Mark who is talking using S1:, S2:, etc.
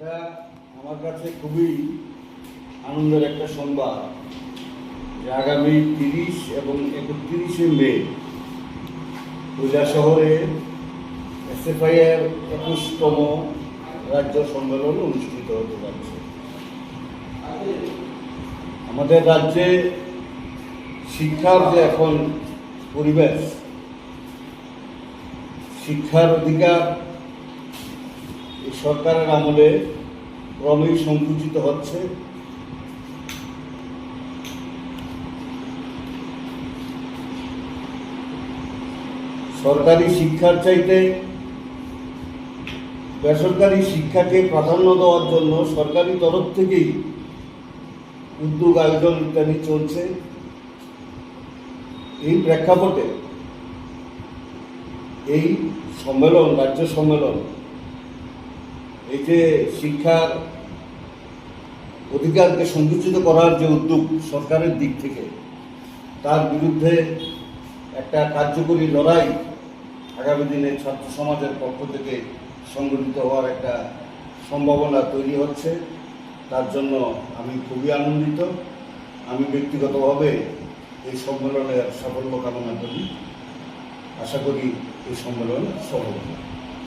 S1: এটা আমার কাছে খুবই আনন্দের একটা সংবাদ যে আগামী তিরিশ এবং একত্রিশে মে কৈলা শহরে এসএফআই এর একুশতম রাজ্য সম্মেলন অনুষ্ঠিত হতে যাচ্ছে। আমাদের রাজ্যে শিক্ষার যে এখন পরিবেশ, শিক্ষার অধিকার সরকারের আমলে ক্রমেই সংকুচিত হচ্ছে। সরকারি শিক্ষার চাইতে বেসরকারি শিক্ষাকে প্রাধান্য দেওয়ার জন্য সরকারি তরফ থেকেই উদ্যোগ আয়োজন ইত্যাদি চলছে। এই প্রেক্ষাপটে এই সম্মেলন, রাজ্য সম্মেলন এই যে শিক্ষার অধিকারকে সংকুচিত করার যে উদ্যোগ সরকারের দিক থেকে, তার বিরুদ্ধে একটা কার্যকরী লড়াই আগামী দিনে ছাত্র সমাজের পক্ষ থেকে সংগঠিত হওয়ার একটা সম্ভাবনা তৈরি হচ্ছে। তার জন্য আমি খুবই আনন্দিত। আমি ব্যক্তিগতভাবে এই সম্মেলনের সাফল্য কামনা করি। আশা করি এই সম্মেলন সফল হবে।